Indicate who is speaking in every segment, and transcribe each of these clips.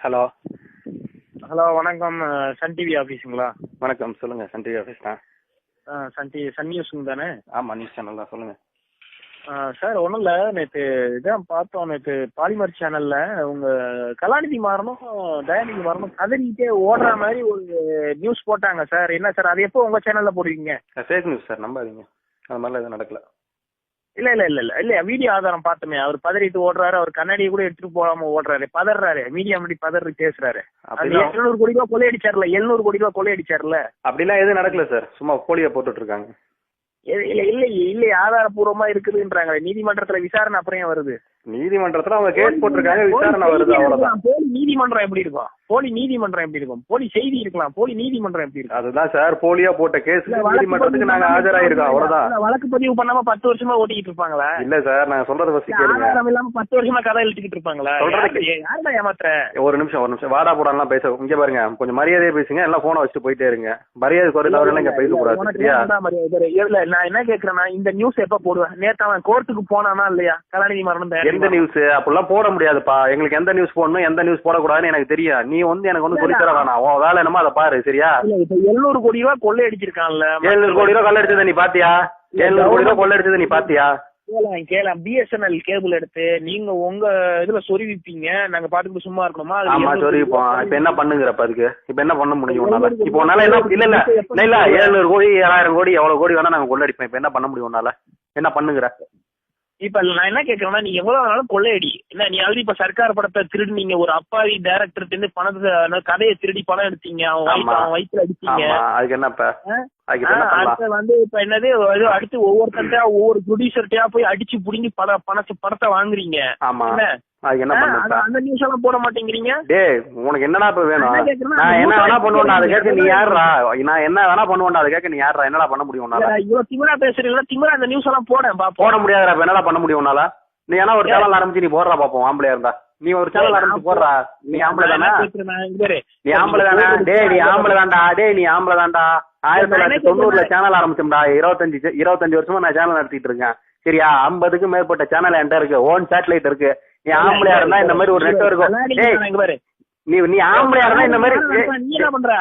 Speaker 1: Hello.
Speaker 2: Hello வணக்கம். Sun TV ஆஃபீஸுங்களா
Speaker 1: வணக்கம். சொல்லுங்க. சன் டிவி ஆஃபீஸ் தான்.
Speaker 2: சன் டிவி சன் நியூஸுங்க தானே?
Speaker 1: ஆமாம் நியூஸ் சேனல் தான். சொல்லுங்க.
Speaker 2: சார் ஒன்றும் இல்லை. நேற்று இதான் பார்த்தோம். நேற்று பாலிமர் சேனலில் உங்கள் கலாநிதி மாறனும் தயாநிதி மாறனும் கதறிக்கிட்டே ஓடுற மாதிரி ஒரு நியூஸ் போட்டாங்க சார். என்ன சார்? அது எப்போ உங்கள் சேனலில் போடுவீங்க?
Speaker 1: Fake news sir. நம்பாதீங்க. அது மாதிரிலாம் எதுவும் நடக்கல.
Speaker 2: இல்லை இல்லை இல்லை இல்லை. இல்லை வீடியோ ஆதாரம் பார்த்தோமே. அவர் பதறிட்டு ஓடுறாரு. அவர் கண்ணாடியை கூட எடுத்துட்டு போகாம ஓடுறாரு. பதறாரு. மீடியா முன்னாடி பதறி பேசுறாரு. எழுநூறு கோடி ரூபா கொள்ளையடிச்சார்ல. எழுநூறு கோடி ரூபா கொள்ளையடிச்சார்ல.
Speaker 1: அப்படிலாம் எதுவும் நடக்கல சார்? சும்மா போலியோ போட்டுட்டு இருக்காங்க
Speaker 2: இல்ல இல்ல இல்லை ஆதாரபூர்வமா இருக்குதுன்றாங்களே. நீதிமன்றத்துல விசாரணை அப்புறம் வருது?
Speaker 1: நீதிமன்றத்தில் அவங்க கேஸ் போட்டிருக்காங்க விசாரணை வருது அவ்வளோதான்
Speaker 2: போலி நீதிமன்றம் எப்படி இருக்கும்? போலி நீதிமன்றம் எப்படி இருக்கும்? போலி செய்தி இருக்கலாம். போலி நீதிமன்றம் எப்படி இருக்கும்?
Speaker 1: அதுதான் சார் போலியோ போட்ட கேஸ் நீதிமன்றத்துக்கு
Speaker 2: பண்ணாம
Speaker 1: ஆஜராயிருக்கோம் அவ்வளோதான்
Speaker 2: இல்ல, வழக்கு பதிவு பண்ணாம பத்து வருஷமா ஓட்டிக்கிட்டு இருப்பாங்களா?
Speaker 1: இல்ல சார் நான் சொல்றத ஃபர்ஸ்ட் கேளுங்க.
Speaker 2: இல்லாம பத்து வருஷமா கதை எழுதிக்கிட்டு இருப்பாங்களா?
Speaker 1: சொல்றது
Speaker 2: யாரு- யாருடா ஏமாத்துற?
Speaker 1: ஒரு நிமிஷம் ஒரு நிமிஷம். வாடா போடாலாம் பேச இங்க பாருங்க கொஞ்சம் மரியாதையா பேசுங்க எல்லாம் போனை வச்சுட்டு போயிட்டே இருங்க. மரியாதை குறை தவிர இங்க பேசக்கூடாது
Speaker 2: உனக்கு
Speaker 1: சரியா?
Speaker 2: நான் என்ன கேக்குறேன்னா இந்த நியூஸ் எப்ப போடுவேன்? நேத்து அவன் கோர்ட்டுக்கு போனானா இல்லையா? கலாநிதி மரணம்
Speaker 1: எந்த நியூஸ் அப்படிலாம் போட முடியாதுப்பா. எங்களுக்கு எந்த நியூஸ் போடணும் எந்த நியூஸ் போடக்கூடாதுன்னு எனக்கு தெரியும் நீ வந்து எனக்கு வந்து சொல்லித் தர வேணாம் உன் வேலை என்னமோ அதை பாரு சரியா?
Speaker 2: இப்ப எழுநூறு கோடி ரூபாய் கொள்ளை அடிச்சிருக்கான்ல
Speaker 1: ஏழுநூறு கோடி ரூபா கொள்ளடிச்சதை நீ பாத்தியா? ஏழுநூறு கோடி ரூபா கொள்ளடிச்சதை நீ பாத்தியா?
Speaker 2: கேலாம் கேலாம் பிஎஸ்என்எல் கேபிள் எடுத்து நீங்க உங்க இதுல சொருவிப்பீங்க. நாங்க பாட்டுக்கு சும்மா இருக்கணுமா?
Speaker 1: ஆமா
Speaker 2: 700
Speaker 1: சரி இப்போ என்ன பண்ணுங்கிறப்ப அதுக்கு? இப்ப என்ன பண்ண முடியும் உன்னால? இப்போ உன்னால என்ன இல்ல இல்ல. இல்ல ஏழுநூறு கோடி ஏழாயிரம் கோடி எவ்வளவு கோடி வேணா நாங்க கொள்ளடிப்போம் இப்ப என்ன பண்ண முடியும் உன்னால? என்ன பண்ணுங்கிற?
Speaker 2: இப்ப நான் என்ன கேக்குறேன்னா நீ எவ்வளவு வேணாலும் கொள்ளையடி. என்ன நீ ஆல்ரெடி இப்ப சர்க்கார் படத்தை திருடுனீங்க ஒரு அப்பாவி டைரக்டர் இருந்து பணத்தை கதையை திருடி பணம் எடுத்தீங்க. அவன் வயிற்று. அவன் வயிற்றுல அடிச்சீங்க.
Speaker 1: அதுக்கு என்ன
Speaker 2: அடுத்து வந்து இப்ப என்னது அடுத்து ஒவ்வொருத்தன்ட்டா ஒவ்வொரு ப்ரொடியூசர்ட்டயா போய் அடிச்சு புடிங்கி பட பணத்தை படத்தை வாங்குறீங்க.
Speaker 1: ஆமா.
Speaker 2: என்ன?
Speaker 1: பண்ண
Speaker 2: அந்த- நியூஸ் எல்லாம் போட மாட்டேங்கிறீங்க?
Speaker 1: டேய் உனக்கு என்னடா இப்ப வேணும்?
Speaker 2: நான் என்ன
Speaker 1: வேணா பண்ணுவேன்டா அதை கேட்க நீ
Speaker 2: நான்
Speaker 1: என்ன வேணா பண்ணுவேன்டா அதை கேட்க நீ யாருடா என்னடா பண்ண முடியும் உன்னால?
Speaker 2: இவ்வளவு திமிரா பேசுறீங்களா? திமிரா அந்த நியூஸ் எல்லாம் போட
Speaker 1: போட முடியாதுடா என்னடா பண்ண முடியும் உன்னால? நீ ஏன்னா ஒரு சேனல் ஆரம்பிச்சு நீ போடுறா பாப்போம் ஆம்பளையா இருந்தா. நீ ஒரு சேனல் ஆரம்பிச்சு போடுறா. நீ ஆம்பளை தானே? நீ ஆம்பளை தானே? டேய் நீ ஆம்பளை தான்டா. டேய் நீ ஆம்பளை தான்டா. ஆயிரத்தி தொள்ளாயிரத்தி தொண்ணூறுல சேனல் ஆரம்பிச்சோம்டா. இருபத்தஞ்சு இருபத்தஞ்சு வருஷமா நான் சேனல் நடத்திட்டு இருக்கேன். சரியா? ஐம்பதுக்கும் மேற்பட்ட சேனல் என்கிட்ட இருக்கு. ஓன் சேட்டலைட் இருக்கு. நீ ஆம்பளையா இருந்தா இந்த மாதிரி ஒரு நெட்வொர்க் டேய் நீ நீ ஆம்பளையா இருந்தா இந்த மாதிரி
Speaker 2: நீ என்ன பண்ற?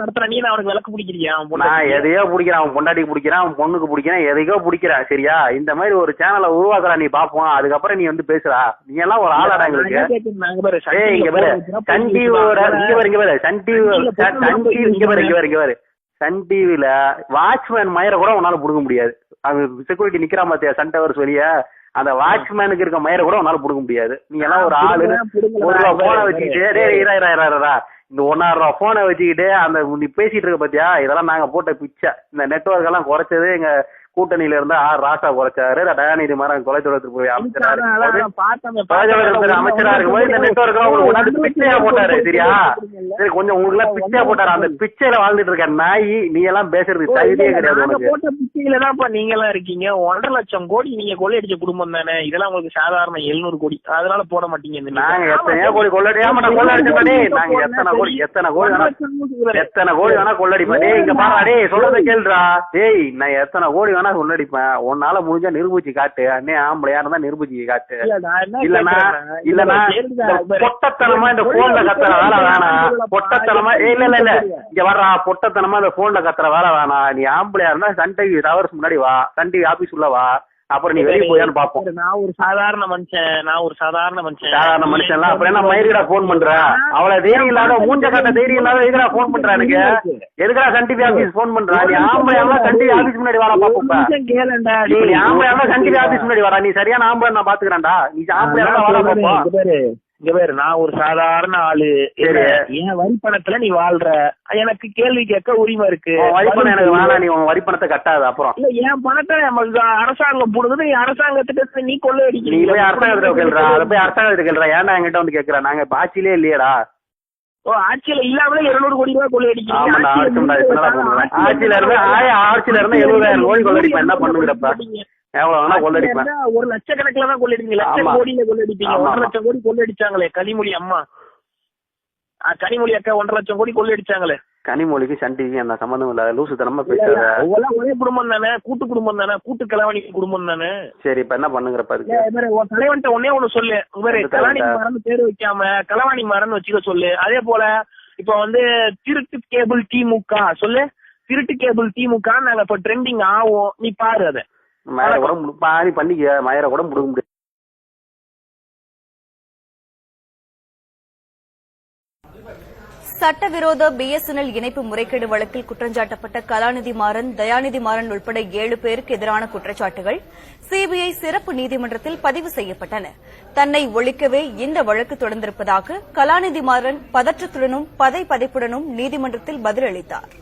Speaker 2: நடத்துற. நீ அவனுக்கு விளக்கு பிடிக்கிறியா?
Speaker 1: நான்? எதையோ பிடிக்கிறேன். அவன் பொண்டாட்டிக்கு பிடிக்கிறான். அவன் பொண்ணுக்கு பிடிக்கிறேன். எதையோ பிடிக்கிறேன் சரியா? இந்த மாதிரி ஒரு சேனலை உருவாக்குறா நீ பாப்போம். அதுக்கப்புறம் நீ வந்து பேசுறா. நீ எல்லாம் ஒரு ஆளாடா எங்களுக்கு. ஏய் இங்க பாரு. சன் டிவியோட. இங்க பாரு இங்க பாரு. சன் டிவி
Speaker 2: சன்
Speaker 1: டிவி இங்க பாரு. இங்க பாரு இங்க பாரு. சன் டிவில வாட்ச்மேன் மயிரை கூட உன்னால புடுங்க முடியாது. அது செக்யூரிட்டி நிக்கிறான் பாத்தியா? சன் டவர்ஸ் வெளிய. அந்த வாட்ச்மேனுக்கு இருக்க மயிரை கூட உன்னால புடுங்க முடியாது. நீ எல்லாம் ஒரு ஆளு ஒரு ரூபா போனை. வச்சுக்கிட்டு இரா இரா இரா இரா இந்த ஒன்னாயிரம் ரூபா போனை வச்சுக்கிட்டு அந்த நீ பேசிட்டு இருக்க பாத்தியா? இதெல்லாம் நாங்க போட்ட பிச்சை. இந்த நெட்வொர்க் எல்லாம் குறைச்சது எங்க கூட்டணியில இருந்து ஆர் ராசா குறைச்சாரு தயாநிதி மாறன் தொலைத்தொடர்பு போய் அமைச்சரா
Speaker 2: பார்த்தேன்.
Speaker 1: அமைச்சரா இருக்கும்போது இந்த கொண்டாந்து பிச்சையா போட்டாரு சரியா சரி கொஞ்சம் உங்களுக்கு எல்லாம் பிச்சையா போட்டாரு. அந்த பிச்சையில வாழ்ந்துட்டு இருக்க நாய் நீ எல்லாம் பேசுறதுக்கு தகுதியே கிடையாது
Speaker 2: போட்ட பிச்சையில தான்ப்பா நீங்க எல்லாம் இருக்கீங்க. ஒன்றரை லட்சம் கோடி நீங்க கொள்ளையடிச்ச குடும்பம் தானே? இதெல்லாம் உங்களுக்கு சாதாரண எழுநூறு கோடி. அதனால போட மாட்டீங்க.
Speaker 1: நாங்க எத்தனையோ கோடி கொள்ளடி ஆமாடா கொள்ளடிச்சோம் டேய் நாங்க எத்தனை கோடி எத்தனை கோடி எத்தனை கோடி வேணா கொள்ளடிப்பேன் டேய் இங்க பாரு டேய் சொல்றத கேளுடா. டேய் நான் எத்தனை கோடி வேணா கொள்ளடிப்பேன் உன்னால முடிஞ்சா நிரூபிச்சு காட்டு. அண்ணே ஆம்பளையா இருந்தா நிரூபிச்சு காட்டு. இல்லனா இல்லனா. பொட்டத்தனமா இந்த போன்ல கத்துற வேலை வேணாம். பொட்டத்தனமா இல்ல இல்ல இல்ல. இங்க வர்றா பொட்டத்தனமா இந்த போன்ல கத்துற வேலை வேணாம். நீ ஆம்பளையா இருந்தா சன் டிவி டவர்ஸ் முன்னாடி வா. சன் டிவி ஆபீஸ் உள்ள வா. அப்புறம் நீ வெளிய போயான்னு பாப்போம்.
Speaker 2: நான் ஒரு சாதாரண மனுஷன் நான் ஒரு சாதாரண மனுஷன்.
Speaker 1: சாதாரண மனுஷன்லாம். அப்புறம் என்ன மயிருடா போன் பண்ற? அவ்வளவு தைரியம் இல்லாத மூஞ்ச காட்ட தைரியம் இல்லாத எதுக்குடா போன் பண்ற எனக்கு? எதுக்குடா சன் டிவி ஆபீஸ் போன் பண்ற? நீ ஆம்பளை இருந்தா சன் டிவி ஆபீஸ் முன்னாடி வாடா
Speaker 2: ஒரு
Speaker 1: பாப்போம் நீ. ஆம்பளை இருந்தா சன் டிவி ஆபீஸ் முன்னாடி வாடா. நீ சரியான ஆம்பளை நான் பாத்துக்கிறேன்டா. நீ ஆம்பளை வாடா
Speaker 2: இங்க
Speaker 1: பாப்போம்.
Speaker 2: இங்க பாரு நான் ஒரு சாதாரண ஆளு. என் வரி பணத்துல நீ வாழ்ற? எனக்கு கேள்வி கேட்க உரிமை இருக்கு.
Speaker 1: வரிப்பணம் எனக்கு வேணாம் நீ உன் வரிப்பணத்தை கட்டாத அப்புறம்.
Speaker 2: இல்ல என் பணத்தை நமக்கு அரசாங்கம் போடுறது நீ அரசாங்கத்துக்கு நீ கொள்ளை
Speaker 1: நீ போய் அரசாங்கத்துல கேள்றா அதை போய் அரசாங்கத்துல கேள்றா. ஏன்டா என்கிட்ட வந்து கேக்குற? நாங்க ஆட்சியிலே இல்லையேடா.
Speaker 2: ஓ ஆட்சியில இல்லாமலே இருநூறு கோடி ரூபாய் கொள்ளை
Speaker 1: ஆமாடா ஆட்சிடா இப்ப என்னடா பண்ணுவேன் ஆட்சியில இருந்து ஆட்சியில இருந்து எழுபதாயிரம் கோடி கொள்ளடிப்பேன் என்ன பண்ணுங்கிறப்ப
Speaker 2: ஒரு லட்சக்கணக்கில தான் கொள்ளடிப்பீங்க. லட்சம். கோடியில கொள்ளடிப்பீங்க. ஒன்றரை. லட்சம் கோடி கொள்ளடிச்சாங்களே கனிமொழி அம்மா. கனிமொழி அக்கா ஒன்றரை லட்சம் கோடி கொள்ளடிச்சாங்களே.
Speaker 1: கனிமொழிக்கு சன் டிவி அந்த சம்பந்தம் இல்ல லூசு தனமா
Speaker 2: அவங்கெல்லாம் ஒரே குடும்பம் தானே? கூட்டு குடும்பம் தானே? கூட்டு கலவாணி குடும்பம் தானே?
Speaker 1: சரி இப்ப என்ன பண்ணுங்கிற பாரு.
Speaker 2: ஏய், இவரு, உன் தலைவன்ட்ட ஒன்னே ஒண்ணு சொல்லு. இவரு கலாணி? மரம்னு பேரு வைக்காம கலவாணி மரம்னு வச்சுக்க சொல்லு. அதே போல இப்ப வந்து திருட்டு கேபிள் திமுக சொல்லு. திருட்டு கேபிள் திமுக நாங்க இப்ப ட்ரெண்டிங் ஆகும் நீ பாரு அத.
Speaker 1: மயிர கூட பாதி பண்ணிக்க மயிர கூட முடுக்க முடியாது.
Speaker 3: சட்டவிரோத பிஎஸ்என்எல் இணைப்பு முறைகேடு வழக்கில் குற்றஞ்சாட்டப்பட்ட கலாநிதி மாறன் தயாநிதி மாறன் உட்பட ஏழு பேருக்கு எதிரான குற்றச்சாட்டுகள் சிபிஐ சிறப்பு நீதிமன்றத்தில் பதிவு செய்யப்பட்டன. தன்னை ஒழிக்கவே இந்த வழக்கு தொடர்ந்திருப்பதாக கலாநிதி மாறன் பதற்றத்துடனும் பதை பதைப்புடனும் நீதிமன்றத்தில் பதிலளித்தார்.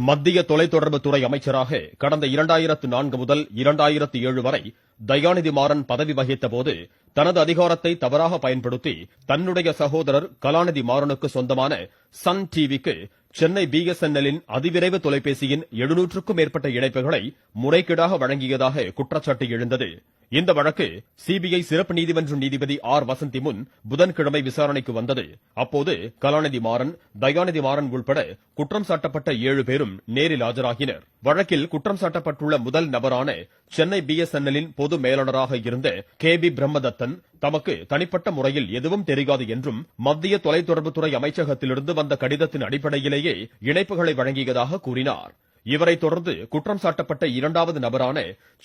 Speaker 4: மத்திய தொலைத்தொடர்புத்துறை அமைச்சராக கடந்த இரண்டாயிரத்து நான்கு முதல் இரண்டாயிரத்து ஏழு வரை தயாநிதி மாறன் பதவி வகித்த போது தனது அதிகாரத்தை தவறாக பயன்படுத்தி தன்னுடைய சகோதரர் கலாநிதி மாறனுக்கு சொந்தமான சன் டிவிக்கு சென்னை பிஎஸ்என்எல்லின் அதிவிரைவு தொலைபேசியின் எழுநூற்றுக்கும் மேற்பட்ட இணைப்புகளை முறைகேடாக வழங்கியதாக குற்றச்சாட்டு எழுந்தது. இந்த வழக்கு சிபிஐ சிறப்பு நீதிமன்ற நீதிபதி ஆர். வசந்தி முன் புதன்கிழமை விசாரணைக்கு வந்தது. அப்போது கலாநிதி மாறன் தயாநிதி மாறன் உள்பட குற்றம் சாட்டப்பட்ட ஏழு பேரும் நேரில் ஆஜராகினர். வழக்கில் குற்றம் சாட்டப்பட்டுள்ள முதல் நபரான சென்னை பிஎஸ்என்எல்லின் பொது மேலாளராக இருந்த கே பி பிரம்மதத்தன் தமக்கு தனிப்பட்ட முறையில் எதுவும் தெரியாது என்றும் மத்திய தொலைத்தொடர்புத்துறை அமைச்சகத்திலிருந்து வந்த கடிதத்தின் அடிப்படையிலேயே இணைப்புகளை வழங்கியதாக கூறினார். இவரை தொடர்ந்து குற்றம் சாட்டப்பட்ட இரண்டாவது நபரான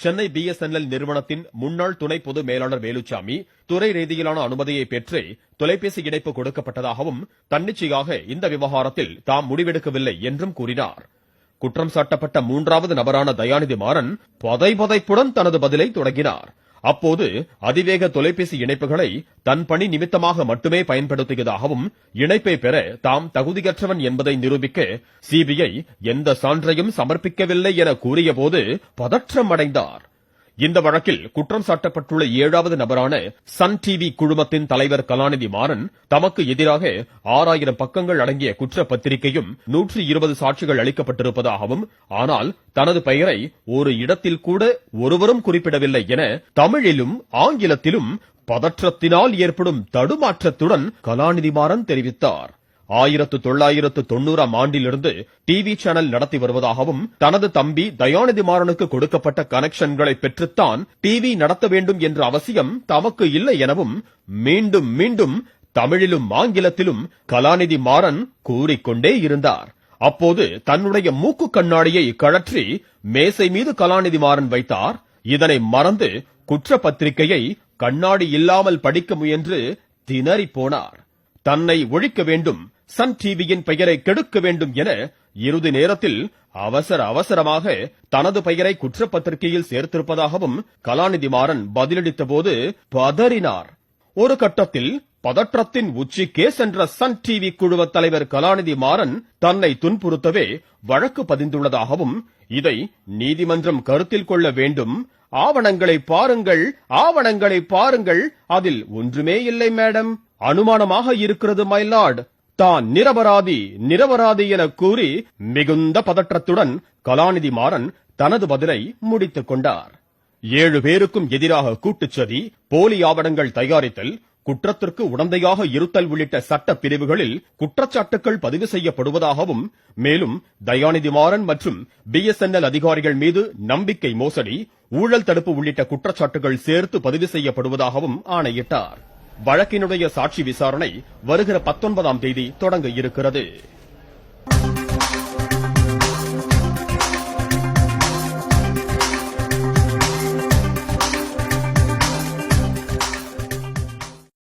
Speaker 4: சென்னை பிஎஸ்என்எல் நிறுவனத்தின் முன்னாள் துணை பொது மேலாளர் வேலுச்சாமி துறை ரீதியிலான அனுமதியை பெற்று தொலைபேசி இணைப்பு கொடுக்கப்பட்டதாகவும் தன்னிச்சையாக இந்த விவகாரத்தில் தாம் முடிவெடுக்கவில்லை என்றும் கூறினார். குற்றம் சாட்டப்பட்ட மூன்றாவது நபரான தயாநிதி மாறன் பதை பதைப்புடன் தனது பதிலை தொடங்கினார். அப்போது அதிவேக தொலைபேசி இணைப்புகளை தன் பணி நிமித்தமாக மட்டுமே பயன்படுத்தியதாகவும் இணைப்பை பெற தாம் தகுதியற்றவன் என்பதை நிரூபிக்க சிபிஐ எந்த சான்றையும் சமர்ப்பிக்கவில்லை என கூறியபோது பதற்றம் அடைந்தார். இந்த வழக்கில் குற்றம் சாட்டப்பட்டுள்ள ஏழாவது நபரான சன் டிவி குழுமத்தின் தலைவர் கலாநிதி மாறன் தமக்கு எதிராக ஆறாயிரம் பக்கங்கள் அடங்கிய குற்ற பத்திரிகையும் நூற்றி இருபது சாட்சிகள் அளிக்கப்பட்டிருப்பதாகவும் ஆனால் தனது பெயரை ஒரு இடத்தில் கூட ஒருவரும் குறிப்பிடவில்லை என தமிழிலும் ஆங்கிலத்திலும் பதற்றத்தினால் ஏற்படும் தடுமாற்றத்துடன் கலாநிதி மாறன் தெரிவித்தார். ஆயிரத்து தொள்ளாயிரத்து தொண்ணூறாம் ஆண்டிலிருந்து டிவி சேனல் நடத்தி வருவதாகவும் தனது தம்பி தயாநிதி மாறனுக்கு கொடுக்கப்பட்ட கனெக்ஷன்களை பெற்றுத்தான் டிவி நடத்த வேண்டும் என்ற அவசியம் தமக்கு இல்லை எனவும் மீண்டும் மீண்டும் தமிழிலும் ஆங்கிலத்திலும் கலாநிதி மாறன் கூறிக்கொண்டே இருந்தார். அப்போது தன்னுடைய மூக்கு கண்ணாடியை கழற்றி மேசை மீது கலாநிதி மாறன் வைத்தார். இதனை மறந்து குற்றப்பத்திரிகையை கண்ணாடி இல்லாமல் படிக்க முயன்று திணறிப் போனார். தன்னை ஒழிக்க வேண்டும் சன் டிவியின் பெயரை கெடுக்க வேண்டும் என இறுதி நேரத்தில் அவசர அவசரமாக தனது பெயரை குற்றப்பத்திரிகையில் சேர்த்திருப்பதாகவும் கலாநிதி மாறன் பதிலளித்த போது பதறினார். ஒரு கட்டத்தில் பதற்றத்தின் உச்சிக்கே சென்ற சன் டிவி குழுவ தலைவர் கலாநிதி மாறன் தன்னை துன்புறுத்தவே வழக்கு பதிந்துள்ளதாகவும் இதை நீதிமன்றம் கருத்தில் கொள்ள வேண்டும். ஆவணங்களை பாருங்கள் ஆவணங்களை பாருங்கள் அதில் ஒன்றுமே இல்லை மேடம். அனுமானமாக இருக்கிறது மை லார்ட் தான் நிரபராதி நிரபராதி என கூறி மிகுந்த பதற்றத்துடன் கலாநிதி மாறன் தனது பதிலை முடித்துக் கொண்டார். ஏழு பேருக்கும் எதிராக கூட்டுச்சதி போலி ஆவணங்கள் தயாரித்தல் குற்றத்திற்கு உடந்தையாக இருத்தல் உள்ளிட்ட சட்ட பிரிவுகளில் குற்றச்சாட்டுகள் பதிவு செய்யப்படுவதாகவும் மேலும் தயாநிதி மாறன் மற்றும் பிஎஸ்என்எல் அதிகாரிகள் மீது நம்பிக்கை மோசடி ஊழல் தடுப்பு உள்ளிட்ட குற்றச்சாட்டுகள் சேர்த்து பதிவு செய்யப்படுவதாகவும் ஆணையிட்டார். வழக்கினுடைய சாட்சி விசாரணை வருகிற பத்தொன்பதாம் தேதி தொடங்க இருக்கிறது.